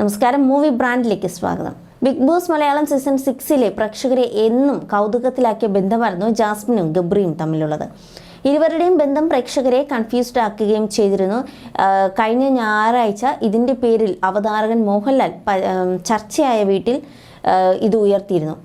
നമസ്കാരം. മൂവി ബ്രാൻഡിലേക്ക് സ്വാഗതം. ബിഗ് ബോസ് മലയാളം സീസൺ സിക്സിലെ പ്രേക്ഷകരെ എന്നും കൗതുകത്തിലാക്കിയ ബന്ധമായിരുന്നു ജാസ്മിനും ഗബ്രിയും തമ്മിലുള്ളത്. ഇരുവരുടെയും ബന്ധം പ്രേക്ഷകരെ കൺഫ്യൂസ്ഡ് ആക്കുകയും ചെയ്തിരുന്നു. കഴിഞ്ഞ ഞായറാഴ്ച ഇതിന്റെ പേരിൽ അവതാരകൻ മോഹൻലാൽ ചർച്ചയായ വീട്ടിൽ ഇത് ഉയർത്തിയിരുന്നു.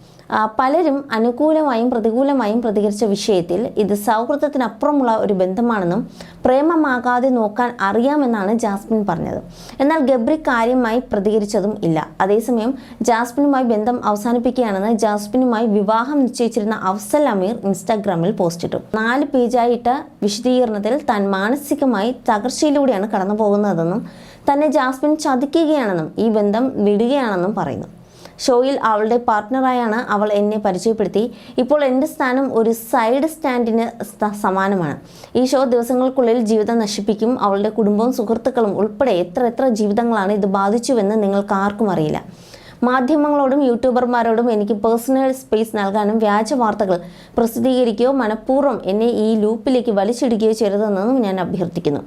പലരും അനുകൂലമായും പ്രതികൂലമായും പ്രതികരിച്ച വിഷയത്തിൽ ഇത് സൗഹൃദത്തിനപ്പുറമുള്ള ഒരു ബന്ധമാണെന്നും പ്രേമമാകാതെ നോക്കാൻ അറിയാമെന്നാണ് ജാസ്മിൻ പറഞ്ഞത്. എന്നാൽ ഗബ്രി കാര്യമായി പ്രതികരിച്ചതും ഇല്ല. അതേസമയം ജാസ്മിനുമായി ബന്ധം അവസാനിപ്പിക്കുകയാണെന്ന് ജാസ്മിനുമായി വിവാഹം നിശ്ചയിച്ചിരുന്ന അഫ്സൽ അമീർ ഇൻസ്റ്റാഗ്രാമിൽ പോസ്റ്റിട്ടു നാല് പേജായിട്ട് വിശദീകരണത്തിൽ താൻ മാനസികമായി തകർച്ചയിലൂടെയാണ് കടന്നു പോകുന്നതെന്നും തന്നെ ജാസ്മിൻ ചതിക്കുകയാണെന്നും ഈ ബന്ധം വിടുകയാണെന്നും പറയുന്നു. ഷോയിൽ അവളുടെ പാർട്ട്ണറായാണ് അവൾ എന്നെ പരിചയപ്പെടുത്തി. ഇപ്പോൾ എന്റെ സ്ഥാനം ഒരു സൈഡ് സ്റ്റാൻഡിന് സമാനമാണ്. ഈ ഷോ ദിവസങ്ങൾക്കുള്ളിൽ ജീവിതം നശിപ്പിക്കും. അവളുടെ കുടുംബവും സുഹൃത്തുക്കളും ഉൾപ്പെടെ എത്ര എത്ര ജീവിതങ്ങളാണ് ഇത് ബാധിച്ചുവെന്ന് നിങ്ങൾക്ക് ആർക്കും അറിയില്ല. മാധ്യമങ്ങളോടും യൂട്യൂബർമാരോടും എനിക്ക് പേഴ്സണൽ സ്പേസ് നൽകാനും വ്യാജ വാർത്തകൾ പ്രസിദ്ധീകരിക്കുകയോ മനഃപൂർവം എന്നെ ഈ ലൂപ്പിലേക്ക് വലിച്ചിടുകയോ ചെയ്തതെന്നും ഞാൻ അഭ്യർത്ഥിക്കുന്നു.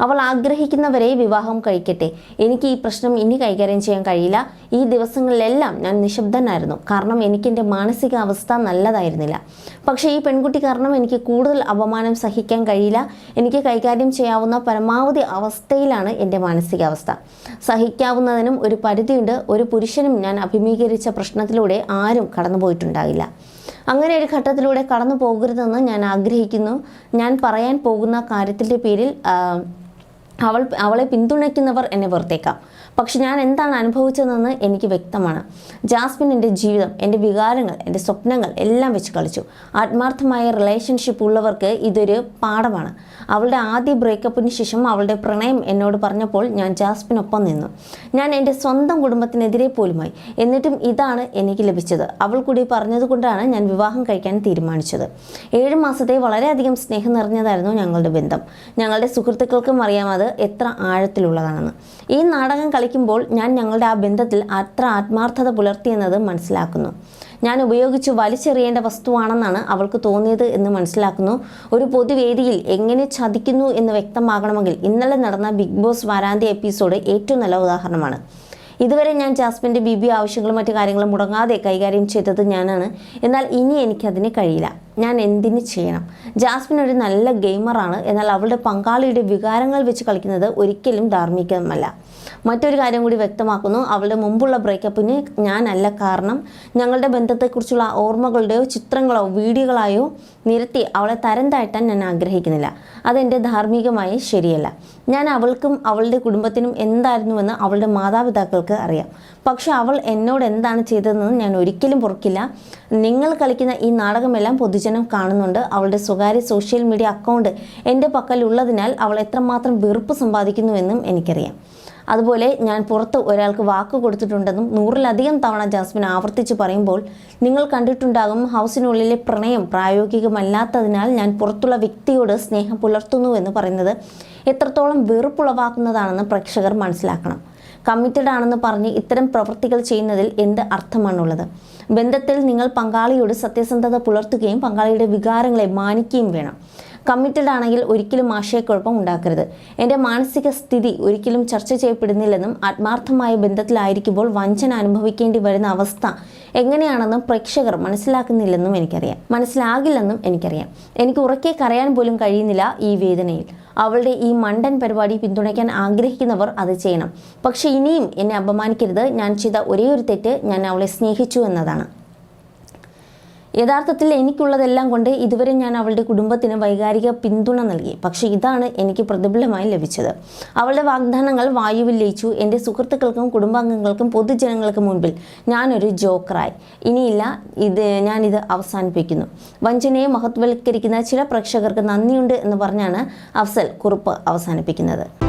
അവൾ ആഗ്രഹിക്കുന്നവരെ വിവാഹം കഴിക്കട്ടെ. എനിക്ക് ഈ പ്രശ്നം ഇനി കൈകാര്യം ചെയ്യാൻ കഴിയില്ല. ഈ ദിവസങ്ങളിലെല്ലാം ഞാൻ നിശബ്ദനായിരുന്നു. കാരണം എനിക്ക് എന്റെ മാനസികാവസ്ഥ നല്ലതായിരുന്നില്ല. പക്ഷേ ഈ പെൺകുട്ടി കാരണം എനിക്ക് കൂടുതൽ അപമാനം സഹിക്കാൻ കഴിയില്ല. എനിക്ക് കൈകാര്യം ചെയ്യാവുന്ന പരമാവധി അവസ്ഥയിലാണ് എന്റെ മാനസികാവസ്ഥ. സഹിക്കാവുന്നതിനും ഒരു പരിധിയുണ്ട്. ഒരു പുരുഷനും ഞാൻ അഭിമുഖീകരിച്ച പ്രശ്നത്തിലൂടെ ആരും കടന്നുപോയിട്ടുണ്ടാകില്ല. അങ്ങനെ ഒരു ഘട്ടത്തിലൂടെ കടന്നു പോകരുതെന്ന് ഞാൻ ആഗ്രഹിക്കുന്നു. ഞാൻ പറയാൻ പോകുന്ന കാര്യത്തിന്റെ പേരിൽ അവൾ അവളെ പിന്തുണയ്ക്കുന്നവർ എന്നെ വെറുത്തേക്കാം. പക്ഷെ ഞാൻ എന്താണ് അനുഭവിച്ചതെന്ന് എനിക്ക് വ്യക്തമാണ്. ജാസ്മിൻ എന്റെ ജീവിതം എന്റെ വികാരങ്ങൾ എന്റെ സ്വപ്നങ്ങൾ എല്ലാം വെച്ച് കളിച്ചു. ആത്മാർത്ഥമായ റിലേഷൻഷിപ്പ് ഉള്ളവർക്ക് ഇതൊരു പാഠമാണ്. അവളുടെ ആദ്യ ബ്രേക്കപ്പിന് ശേഷം അവളുടെ പ്രണയം എന്നോട് പറഞ്ഞപ്പോൾ ഞാൻ ജാസ്മിനൊപ്പം നിന്നു. ഞാൻ എന്റെ സ്വന്തം കുടുംബത്തിനെതിരെ പോലുമായി. എന്നിട്ടും ഇതാണ് എനിക്ക് ലഭിച്ചത്. അവൾ കൂടി പറഞ്ഞതുകൊണ്ടാണ് ഞാൻ വിവാഹം കഴിക്കാൻ തീരുമാനിച്ചത്. ഏഴ് മാസത്തെ വളരെയധികം സ്നേഹം നിറഞ്ഞതായിരുന്നു ഞങ്ങളുടെ ബന്ധം. ഞങ്ങളുടെ സുഹൃത്തുക്കൾക്കും അറിയാം അത്. എത്ര ആഴത്തിലുള്ളതാണെന്ന്. ഈ നാടകം കളിക്കുമ്പോൾ ഞാൻ ഞങ്ങളുടെ ആ ബന്ധത്തിൽ അത്ര ആത്മാർത്ഥത പുലർത്തിയെന്നത് മനസ്സിലാക്കുന്നു. ഞാൻ ഉപയോഗിച്ച് വലിച്ചെറിയേണ്ട വസ്തുവാണെന്നാണ് അവൾക്ക് തോന്നിയത് എന്ന് മനസ്സിലാക്കുന്നു. ഒരു പൊതുവേദിയിൽ എങ്ങനെ ചതിക്കുന്നു എന്ന് വ്യക്തമാകണമെങ്കിൽ ഇന്നലെ നടന്ന ബിഗ് ബോസ് വാരാന്ത്യ എപ്പിസോഡ് ഏറ്റവും നല്ല ഉദാഹരണമാണ്. ഇതുവരെ ഞാൻ ജാസ്മിന്റെ ബി ബി ആവശ്യങ്ങളും മറ്റു കാര്യങ്ങളും മുടങ്ങാതെ കൈകാര്യം ചെയ്തത് ഞാനാണ്. എന്നാൽ ഇനി എനിക്കതിന് കഴിയില്ല. ഞാൻ എന്തിന് ചെയ്യണം? ജാസ്മിൻ ഒരു നല്ല ഗെയിമറാണ്. എന്നാൽ അവളുടെ പങ്കാളിയുടെ വികാരങ്ങൾ വെച്ച് കളിക്കുന്നത് ഒരിക്കലും ധാർമ്മികമല്ല. മറ്റൊരു കാര്യം കൂടി വ്യക്തമാക്കുന്നു. അവളുടെ മുമ്പുള്ള ബ്രേക്കപ്പിന് ഞാനല്ല കാരണം. ഞങ്ങളുടെ ബന്ധത്തെക്കുറിച്ചുള്ള ഓർമ്മകളുടെയോ ചിത്രങ്ങളോ വീഡിയോകളായോ നിരത്തി അവളെ തരം താഴ്ത്താൻ ഞാൻ ആഗ്രഹിക്കുന്നില്ല. അതെന്റെ ധാർമ്മികമായി ശരിയല്ല. ഞാൻ അവൾക്കും അവളുടെ കുടുംബത്തിനും എന്തായിരുന്നുവെന്ന് അവളുടെ മാതാപിതാക്കൾക്ക് അറിയാം. പക്ഷെ അവൾ എന്നോട് എന്താണ് ചെയ്തതെന്ന് ഞാൻ ഒരിക്കലും പൊറുക്കില്ല നിങ്ങൾ കളിക്കുന്ന ഈ നാടകമെല്ലാം പൊതുജനം കാണുന്നുണ്ട്. അവളുടെ സ്വകാര്യ സോഷ്യൽ മീഡിയ അക്കൗണ്ട് എന്റെ പക്കലുള്ളതിനാൽ അവൾ എത്രമാത്രം വെറുപ്പ് സമ്പാദിക്കുന്നുവെന്നും എനിക്കറിയാം. അതുപോലെ ഞാൻ പുറത്ത് ഒരാൾക്ക് വാക്ക് കൊടുത്തിട്ടുണ്ടെന്നും നൂറിലധികം തവണ ജാസ്മിൻ ആവർത്തിച്ച് പറയുമ്പോൾ നിങ്ങൾ കണ്ടിട്ടുണ്ടാകും ഹൗസിനുള്ളിലെ പ്രണയം പ്രായോഗികമല്ലാത്തതിനാൽ ഞാൻ പുറത്തുള്ള വ്യക്തിയോട് സ്നേഹം പുലർത്തുന്നു എന്ന് പറയുന്നത് എത്രത്തോളം വെറുപ്പുളവാക്കുന്നതാണെന്ന് പ്രേക്ഷകർ മനസ്സിലാക്കണം. കമ്മിറ്റഡ് ആണെന്ന് പറഞ്ഞ് ഇത്തരം പ്രവൃത്തികൾ ചെയ്യുന്നതിൽ എന്ത് അർത്ഥമാണുള്ളത്? ബന്ധത്തിൽ നിങ്ങൾ പങ്കാളിയോട് സത്യസന്ധത പുലർത്തുകയും പങ്കാളിയുടെ വികാരങ്ങളെ മാനിക്കുകയും വേണം. കമ്മിറ്റഡ് ആണെങ്കിൽ ഒരിക്കലും ആശയക്കുഴപ്പം ഉണ്ടാക്കരുത്. എന്റെ മാനസിക സ്ഥിതി ഒരിക്കലും ചർച്ച ചെയ്യപ്പെടുന്നില്ലെന്നും ആത്മാർത്ഥമായ ബന്ധത്തിലായിരിക്കുമ്പോൾ വഞ്ചന അനുഭവിക്കേണ്ടി വരുന്ന അവസ്ഥ എങ്ങനെയാണെന്നും പ്രേക്ഷകർ മനസ്സിലാക്കുന്നില്ലെന്നും എനിക്കറിയാം. മനസ്സിലാകില്ലെന്നും എനിക്കറിയാം. എനിക്ക് ഉറക്കെ കരയാൻ പോലും കഴിയുന്നില്ല ഈ വേദനയിൽ. അവളുടെ ഈ മണ്ടൻ പരിപാടി പിന്തുണയ്ക്കാൻ ആഗ്രഹിക്കുന്നവർ അത് ചെയ്യണം. പക്ഷേ ഇനിയും എന്നെ അപമാനിക്കരുത്. ഞാൻ ചെയ്ത ഒരേ ഒരു തെറ്റ് ഞാൻ അവളെ സ്നേഹിച്ചു എന്നതാണ്. യഥാർത്ഥത്തിൽ എനിക്കുള്ളതെല്ലാം കൊണ്ട് ഇതുവരെ ഞാൻ അവളുടെ കുടുംബത്തിന് വൈകാരിക പിന്തുണ നൽകി. പക്ഷേ ഇതാണ് എനിക്ക് പ്രതിഫലമായി ലഭിച്ചത്. അവളുടെ വാഗ്ദാനങ്ങൾ വായുവിൽ ലയിച്ചു. എന്റെ സുഹൃത്തുക്കൾക്കും കുടുംബാംഗങ്ങൾക്കും പൊതുജനങ്ങൾക്കും മുൻപിൽ ഞാനൊരു ജോക്കറായി. ഇനിയില്ല ഇത് ഞാനിത് അവസാനിപ്പിക്കുന്നു. വഞ്ചനയെ മഹത്വവൽക്കരിക്കുന്ന ചില പ്രേക്ഷകർക്ക് നന്ദിയുണ്ട് എന്ന് പറഞ്ഞാണ് അഫ്സൽ കുറിപ്പ് അവസാനിപ്പിക്കുന്നത്.